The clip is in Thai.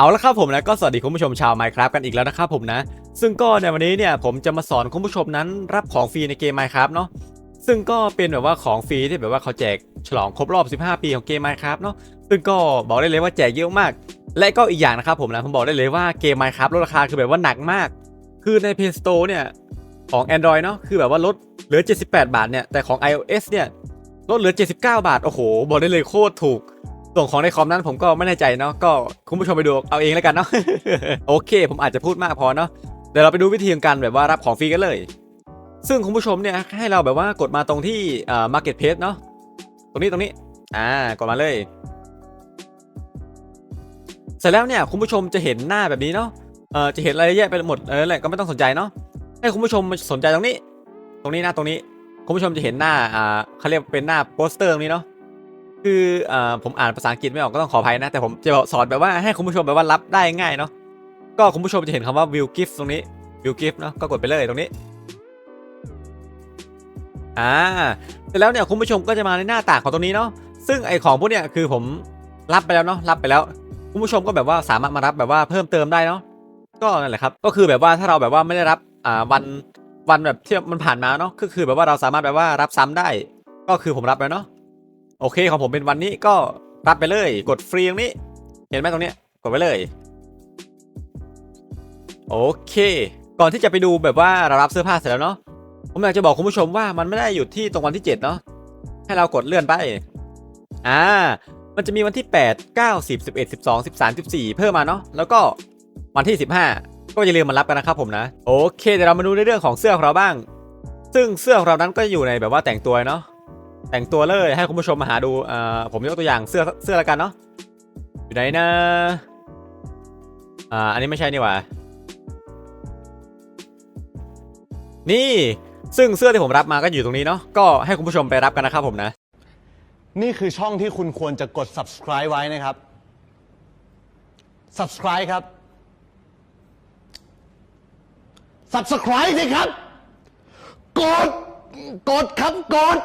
เอาละครับผมนะก็สวัสดีคุณผู้ชมชาว Minecraft กันอีกแล้วนะครับผมนะ ซึ่งก็ในวันนี้เนี่ยผมจะมาสอนคุณผู้ชมนั้นรับของฟรีในเกม Minecraft เนาะซึ่งก็เป็นแบบว่าของฟรีที่แบบว่าเขาแจกฉลองครบรอบ 15 ปีของเกม Minecraft เนาะซึ่งก็บอกได้เลยว่าแจกเยอะมาก และก็อีกอย่างนะครับผมนะผมบอกได้เลยว่าเกม Minecraft ลดราคาคือแบบว่าหนักมาก คือใน Play Store เนี่ยของ Android เนาะคือแบบว่าลดเหลือ 78 บาทเนี่ยแต่ของ iOS เนี่ยลดเหลือ 79 บาทโอ้โหบอกได้เลยโคตรถูก ส่วนของในคอมนั้นผมก็ไม่แน่ใจเนาะก็คุณผู้ชมไปดูเอาเองแล้วกันเนาะโอเค ผมอาจจะพูดมากพอเนาะเดี๋ยวเราไปดูวิธีการแบบว่ารับของฟรีกันเลย ซึ่งคุณผู้ชมเนี่ยให้เราแบบว่ากดมาตรงที่อ่า market place เนาะตรงนี้ตรงนี้อ่ากดมาเลย เสร็จแล้วเนี่ยคุณผู้ชมจะเห็นหน้าแบบนี้เนาะเออจะเห็นอะไรแยะไปหมดเออแหละก็ไม่ต้องสนใจเนาะให้คุณผู้ชมสนใจตรงนี้ ตรงนี้หนะตรงนี้ คุณผู้ชมจะเห็นหน้าอ่าเขาเรียกเป็นหน้าโปสเตอร์ตรงนี้เนาะ คือเอ่อผมอ่านภาษาอังกฤษไม่ออกก็ต้องขออภัยนะ แต่ผมจะสอนแบบว่าให้คุณผู้ชมแบบว่ารับได้ง่ายเนาะก็คุณผู้ชมจะเห็นคำว่า view gift ตรงนี้ view gift เนาะก็กดไปเลยตรงนี้อ่าเสร็จแล้วเนี่ยคุณผู้ชมก็จะมาในหน้าต่างของตรงนี้เนาะซึ่งไอของพวกเนี้ยคือผมรับไปแล้วเนาะรับไปแล้ว คุณผู้ชมก็แบบว่าสามารถมารับแบบว่าเพิ่มเติมได้เนาะก็นั่นแหละครับก็คือแบบว่าถ้าเราแบบว่าไม่ได้รับอ่าวันวันแบบที่มันผ่านมาเนาะก็คือแบบว่าเราสามารถแบบว่ารับซ้ำได้ ก็คือผมรับแล้วเนาะ โอเคของผมเป็นวันนี้ก็รับไปเลยกดฟรีตรงนี้ เห็นไหมตรงเนี้ยกดไปเลยโอเค ก่อนที่จะไปดูแบบว่าเรารับเสื้อผ้าเสร็จแล้วเนาะผมอยากจะบอกคุณผู้ชมว่ามันไม่ได้อยู่ที่ตรงวันที่ 7 เนาะให้เรากดเลื่อนไปอ่ามันจะมีวันที่ 8 9 10 11 12 13 14 เพิ่มมาเนาะแล้วก็วันที่ 15 ก็อย่าลืมมารับกันนะครับผมนะ โอเคเดี๋ยวเรามาดูในเรื่องของเสื้อของเราบ้าง ซึ่งเสื้อของเรานั้นก็อยู่ในแบบว่าแต่งตัวเนาะ แต่งตัวเลยให้คุณผู้ชมมาหาดูอ่าผมยกตัวอย่างเสื้อเสื้อละกันเนาะอยู่ไหนนะอ่าอันนี้ไม่ใช่นี่หว่านี่ซึ่งเสื้อที่ผมรับมาก็อยู่ตรงนี้เนาะก็ให้คุณผู้ชมไปรับกันนะครับผมนะ นี่คือช่องที่คุณควรจะกด subscribe ไว้นะครับ subscribe ครับ subscribe สิครับ กด กดครับ กด